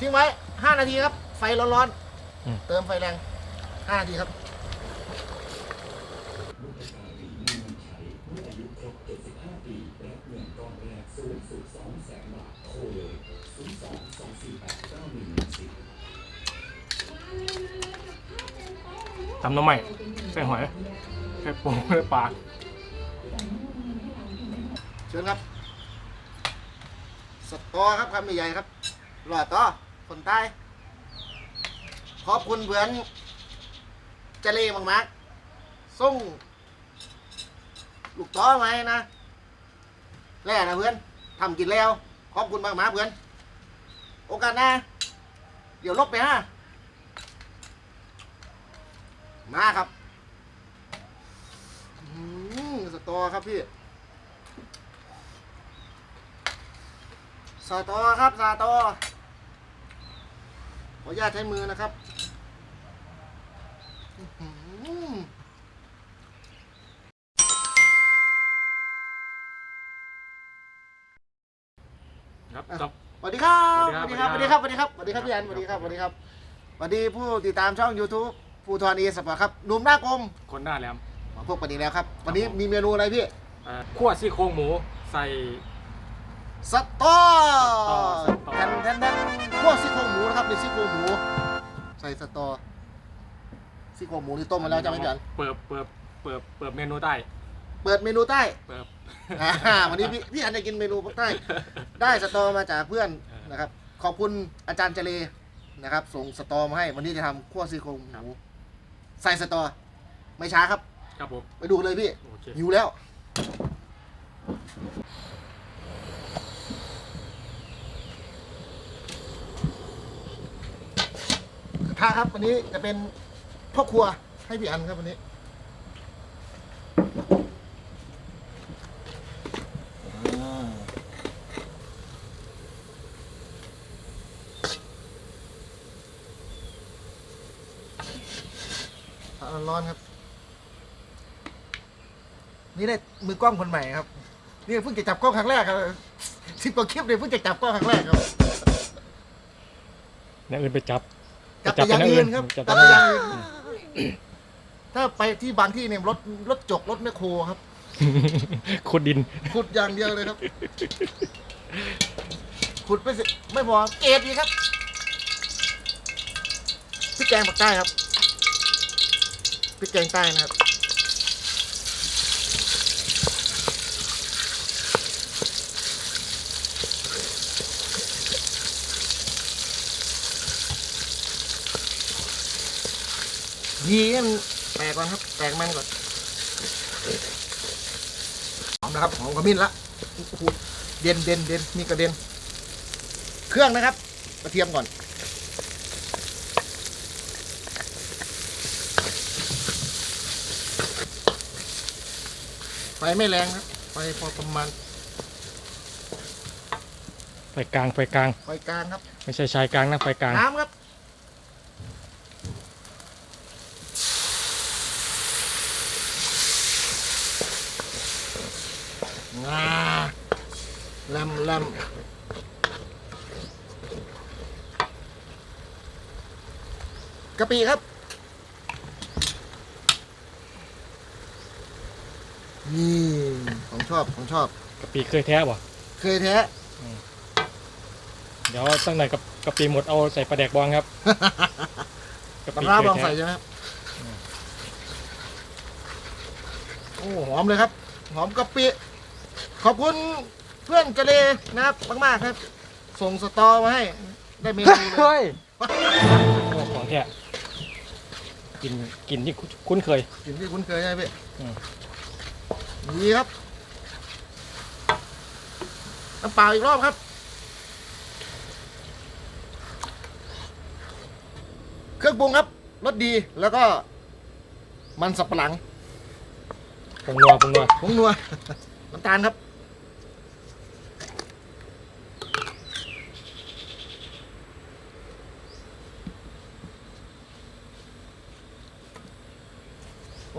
ทิ้งไว้ห้านาทีครับ ไฟร้อนอืม ๆ เติมไฟแรงห้านาทีครับ ตำน้ำใหม่ใส่หอยใส่ปูใส่ปลาเชิญครับ สตอครับคำใหญ่ๆครับหลอดต่อ คนใต้ ขอบคุณเพื่อนเจเลมากๆส่งลูกต่อมาให้นะแล่นะเพื่อนทำกินแล้ว ขอบคุณมากๆเพื่อน โอกาสหน้า เดี๋ยวลบไปฮะมาครับอื้อหือสตอครับพี่สตอครับสตอ ออนุญาตใช้มือนะครับอื้อหือครับครับ สวัสดีครับสสวัวัสสดีดีคครัรับบสวัสดีครับสวัสดีครับสวัสดีครับพี่อันสวัสดีครับสวัสดีครับสวัสดีผู้ติดตามช่อง YouTube ภูทรเอสปอร์ตครับหนุ่มหน้ากลมคนหน้าแหลมมาพวกปนี้แล้วครับ วันนี้มีเมนูอะไรพี่อ่าคั่วซี่โครงหมูใส่ สตอสตอแทนแทนแทนพวกซี่โครงหมูนะครับเป็นซี่โครงหมู ใส่สตอซี่โครงหมูนี่ต้มมาแล้วจะไหม่พี่อันเปิดเปิดเปิดเปิดเมนูใต้ เปิดเมนูใต้เปิดอ่าวันนี้พี่พี่อันจะกินเมนูภาคใต้ ได้สตอมาจากเพื่อนเออนะครับ ขอบคุณอาจารย์เจเลนะครับ ส่งสตอมาให้ วันนี้จะทำคั่วซี่โครงหครับมูใส่สตอ ไม่ช้าครับ ครับผม ไปดูกันเลยพี่โอเคหิวแล้ว กระ ทะครับวันนี้จะเป็นพ่อครัวให้พี่อันครับวันนี้อ่าอ่าร้อนครับ นี่ได้มือกล้องคนใหม่ครับ นี่เพิ่งจะจับกล้องครั้งแรกครับสิบกว่าคลิปเลยเพิ่งจะจับกล้องครั้งแรกครับอย่างอื่นไปจับ จับแต่อย่างอื่นครับจับจับแต่แต่ออย่างย่างอื่อื่นนถ้าไปที่บางที่เนี่ยรถรถจกรถแมคโครครับขุดดินขุดอย่างเดียวเลยครับขุดไปสิไม่พอเกตอีกครับพริกแกงปักใต้ครับพริกแกงใต้นะครับ ยีให้มันแตกก่อนครับ แตกมันก่อนหอมนะครับหอมกระมิ้นละโอ้โหเด่นเด่นเด่นมีกระเด็น เครื่องนะครับกระเทียมก่อนไฟไม่แรงครับไฟพอประมาณไฟกลางไฟกลางไฟกลางครับ ไม่ใช่ชายกลางนะไฟกลางน้ำครับ งาลำลำกะ ปิครับ นี่ของชอบของชอบ กะปิเคยแท้บ่เคยแท้ เดี๋ยวตั้งไหนกับกะปิหมดเอาใส่ปลาแดกบองครับกะปลาปิร้าเคยบองแท้ใส่ใช่ไหมครับ โอ้หอมเลยครับ หอมกะปิ ขอบคุณเพื่อนกะเลนะครับ มาก ๆ ครับ ส่งสตอมาให้ ได้เมนูเลยเฮ้ยโอ้ของแท้ กินกินที่คุ้นเคยสิ่งที่คุ้นเคยใช่ไหมพี่อืมนี่ครับน้ำเปล่าอีกรอบครับเครื่องปรุงครับรสดีแล้วก็มันสับปะหลังปรุงนัวปรุงนัวผงนัวน้ำตาลครับ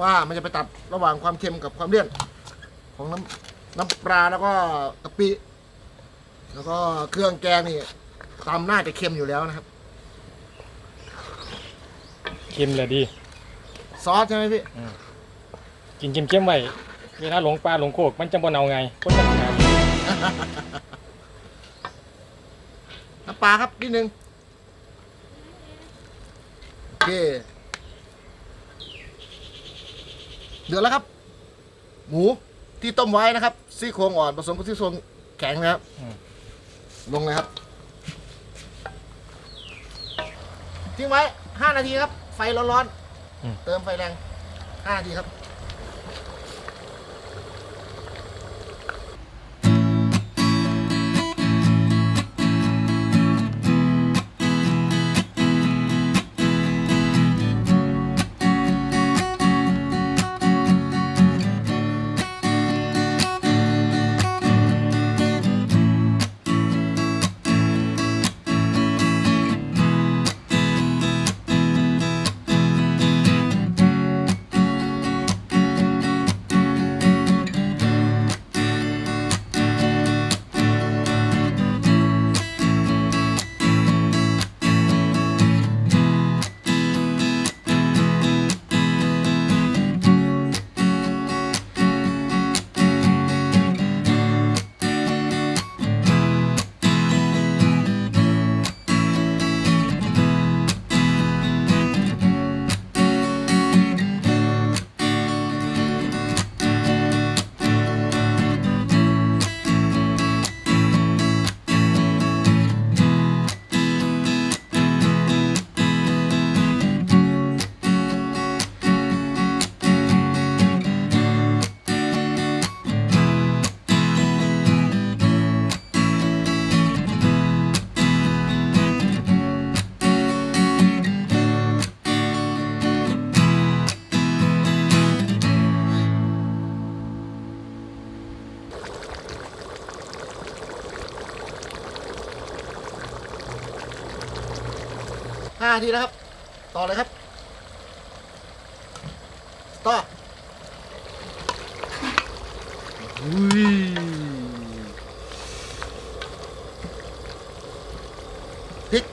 ว่ามันจะไปตัดระหว่างความเค็มกับความเลี่ยนของน้ำน้ำปลาแล้วก็กะปิแล้วก็เครื่องแกงนี่ตำน่าจะเค็มอยู่แล้วนะครับ เค็มเลยดีซอสใช่ไหมพี่กินเค็มๆไว้เวลาหลงปลาหลงโคกมันจะบ่เนาไงคนจะทำงานน้ำปลาครับนิดนึงโอเค เดือดแล้วครับ หมูที่ต้มไว้นะครับซี่โครงอ่อนผสมกับซี่โครงแข็งนะครับลงเลยครับทิ้งไว้5นาทีครับ ไฟร้อนๆเติมไฟแรง5นาทีครับ 5นาทีแล้วครับ ต่อเลยครับ ต่ออุ้ยพริก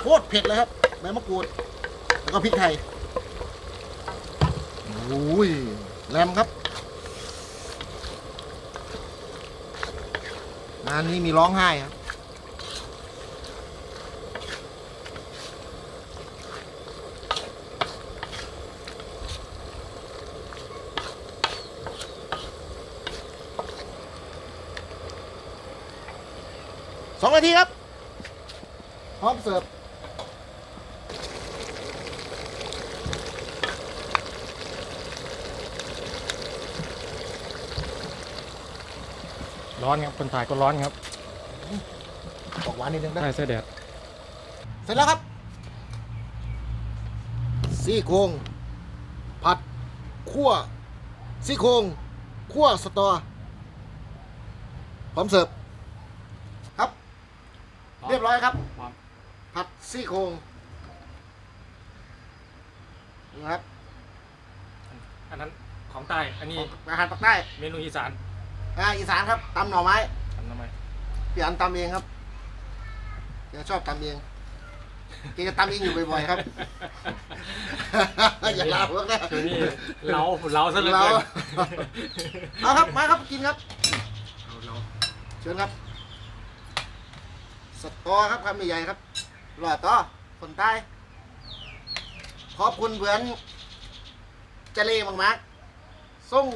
โคตรเผ็ดเลยครับใบมะกรูด แล้วก็พริกไทยอุ้ยแรมครับงานนี้มีร้องไห้ครับ สองนาทีครับ พร้อมเสิร์ฟร้อนครับคนถ่ายก็ร้อนครับบอกหวานนิดนึงนะ ใช่เสื้อแดดเสร็จแล้วครับ ซี่โครงผัดคั่วซี่โครงคั่วสตอ พร้อมเสิร์ฟ ครับ เรียบร้อยครับ พร้อม ผัด ซี่โครงนะครับอันนั้นของใต้ อันนี้อาหารปากใต้ เมนูอีสานอ่าอีสานครับตำหน่อไม้ทำทำไมพี่อันตำเองครับแกชอบตำเองแกจะตำเองอยู่บ่อยๆครับ อย่าลาพวกนะคือนี่เราเราซะเหลยเราเกินเอาครับมาครับกินครับเราเราเชิญครับสตอครับคำใหญ่ๆครับ หล่อต่อคนใต้ ขอบคุณเพื่อนเจเล่มากๆส่ง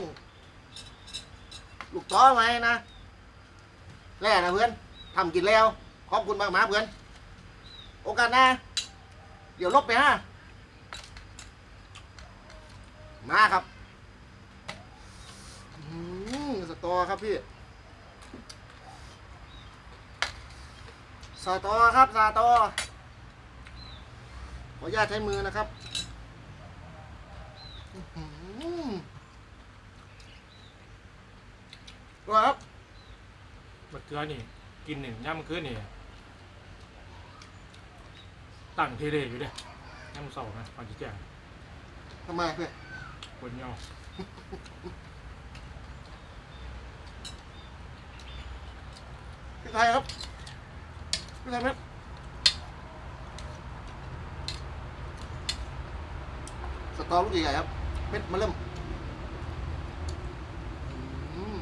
ลูกต้อมาให้นะแล่นะเพื่อนทำกินแล้ว ขอบคุณมากๆเพื่อน โอกาสหน้า เดี๋ยวลบไปฮะมาครับอื้อหือสตอครับพี่สตอครับสตอ ออนุญาตใช้มือนะครับอื้อหือว่าครับบัดเกลือนี่ กินหนึ่งย่ำคืนนี่ตั้งเทเลอยู่เด้ย่ำเสาร์นะก่อนที่แจ้งทำไมเพื่อนคนเงาไทยครับพริกไทยเม็ดสตอลูกใหญ่ๆครับ เม็ดมาเริ่มอืม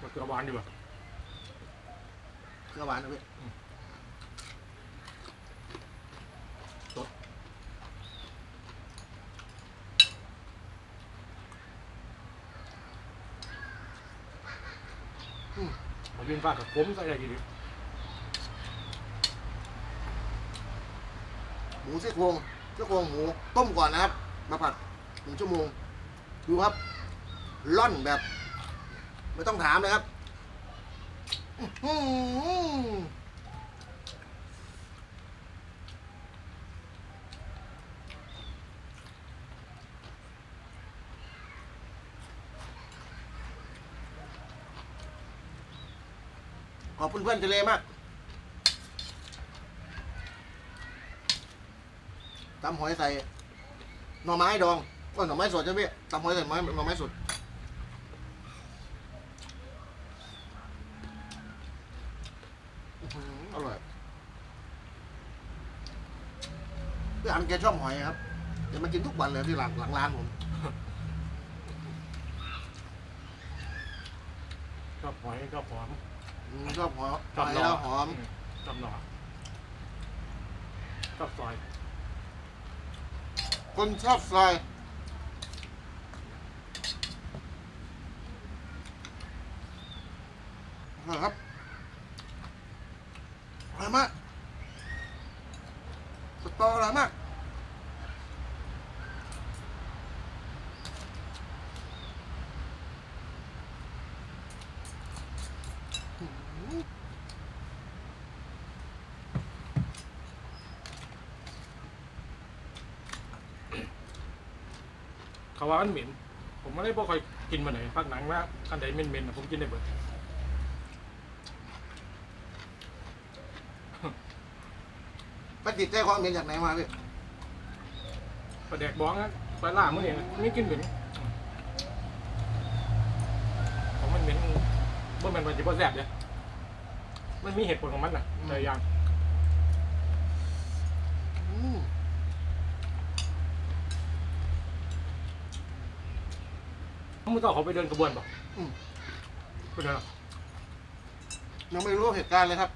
มันกระ วาเอหวานนะพี่ผมยินฟากับผมใส่อะไรกินดิหมูซี่โครงซี่โครงหมูต้มก่อนนะครับ มาผัดหนึ่งชั่วโมง ดูครับล่อนแบบ ไม่ต้องถามเลยครับ อื ขอบคุณเพื่อนทะเลมากตำหอยใส่หน่อไม้ดองก็หน่อไม้สดใช่ไหมพี่ตำหอยใส่ไม้หน่อไม้สดอร่อยพี่อันแกชอบหอยครับเดี๋ยวมากินทุกวันเลยที่หลังหลังร้านผมชอบหอยชอบหอม ชอบหอยชอบหอยหน่อแล้วหอมชอบหน่อชอบซอยคนชอบซอยอร่อยครับอร่อยมากสตออร่อยมาก เขา ว่ามันเหม็น ผมไม่ได้บ่ค่อยกินมาไหนภาคหนังนะอันใดเหม็นๆนะผมกินได้เบิดปฏิใจความเห็นจากไหนมาพี่ปลาแดกบ้องนะปลาล่ามันเองไม่กินเหม็นของมันเหม็นบ่แม่นว่าสิบ่แซ่บเด้มันมีเหตุผลของมันน่ะแต่อย่าง อืม มึงต้องเขาไปเดินกระบวนป่ะอืม ไปเดินหรอยังไม่รู้เหตุการณ์เลยครับ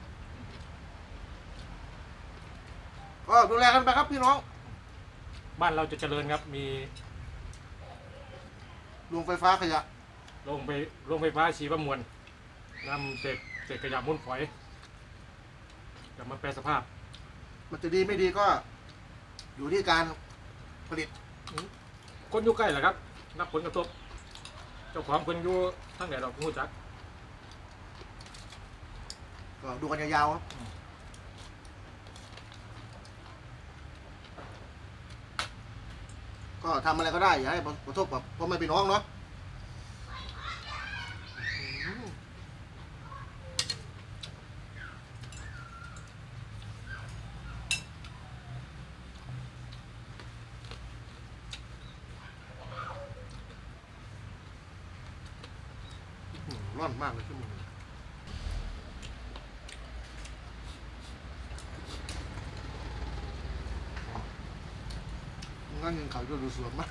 ก็ดูแลกันไปครับพี่น้องบ้านเราจะเจริญครับ มีโรงไฟฟ้าขยะ โรงไปโรงไฟฟ้าชีวมวลนำเศษเศษขยะมูลฝอยกลับมาแปรสภาพ มันจะดีไม่ดีก็ อยู่ที่การผลิตคนอยู่ใกล้แหละครับ รับผลกระทบ เจ้าของคนอยู่ทั้งไหนดอกงูจักก็ดูกันยาวๆครับอืมก็ทำอะไรก็ได้อย่าให้กระทบกับพ่อแม่พี่น้องเนาะอืม อืมร้อนมากเลยชั่วโมงนั่งั้นเงินเขาจะดูสวยมาก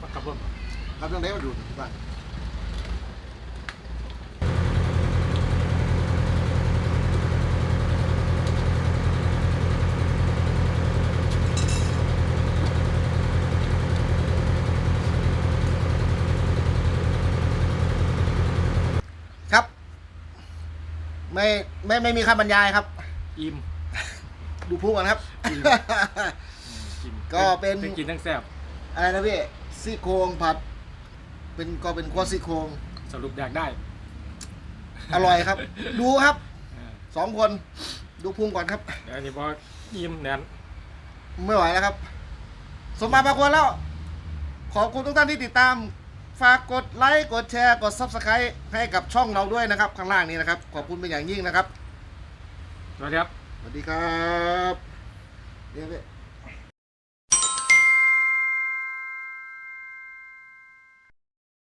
มาขับรถครับเรื่องนี้มาดูที่บ้าน ไม่ไม่ไม่มีคำบรรยายครับ อิ่มดูพูกันครับ อิ่มกินก็เป็น ทั้งกินทั้งแซ่บอะไรนะพี่ซี่โครงผัด เป็นก็เป็นขั้วซี่โครงสรุปอยากได้อร่อยครับ ดูครับเออสองคนดูพุงก่อนครับ เดี๋ยวอันนี้พออิ่มแน่นไม่ไหวแล้วครับ สมมาประควรแล้ว ขอบคุณทุกท่านที่ติดตาม ฝากกดไลค์กดแชร์กด Subscribe ให้กับช่องเราด้วยนะครับ ข้างล่างนี้นะครับ ขอบคุณเป็นอย่างยิ่งนะครับ สวัสดีครับ สวัสดีครับเดี๋ยวไป